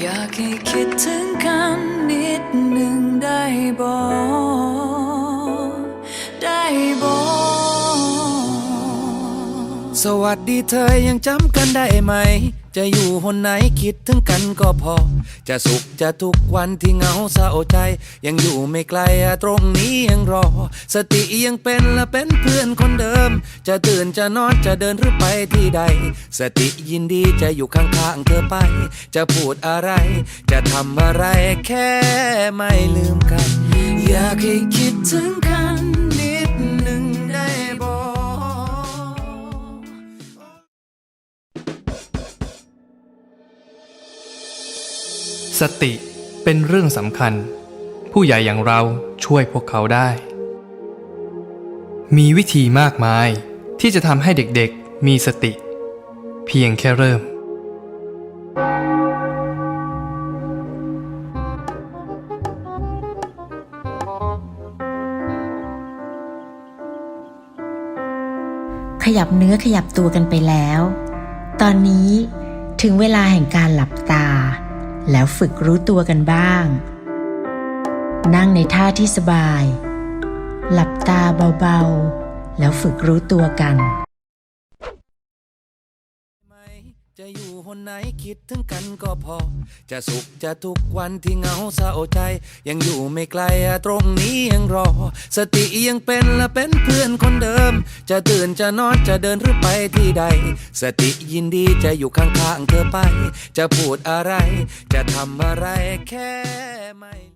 อยากให้คิดถึงกันนิดหนึ่งได้บอกได้บอก สวัสดีเธอยังจำกันได้ไหม จะอยู่หนไหนคิดถึงกันก็พอ จะสุขจะทุกวันที่เหงาเศร้าใจ ยังอยู่ไม่ไกลตรงนี้ยังรอ สติยังเป็นและเป็นเพื่อนคนเดิม จะตื่นจะนอนจะเดินหรือไปที่ใด สติยินดีจะอยู่ข้างๆเธอไป จะพูดอะไร จะทำอะไรแค่ไม่ลืมกัน อยากให้คิดถึงกัน สติเป็นเรื่องสำคัญ ผู้ใหญ่อย่างเราช่วยพวกเขาได้ มีวิธีมากมายที่จะทำให้เด็กๆมีสติ เพียงแค่เริ่ม ขยับเนื้อขยับตัวกันไปแล้ว ตอนนี้ถึงเวลาแห่งการหลับตา แล้วฝึกรู้ตัวกันบ้าง นั่งในท่าที่สบาย หลับตาเบาๆ แล้วฝึกรู้ตัวกัน จะอยู่หนไหนคิดถึงกันก็พอ จะสุขจะทุกวันที่เหงาเศร้าใจ ยังอยู่ไม่ไกลอะตรงนี้ยังรอ สติยังเป็นและเป็นเพื่อนคนเดิม จะตื่นจะนอนจะเดินหรือไปที่ใด สติยินดีจะอยู่ข้างๆเธอไป จะพูดอะไร จะทำอะไรแค่ไม่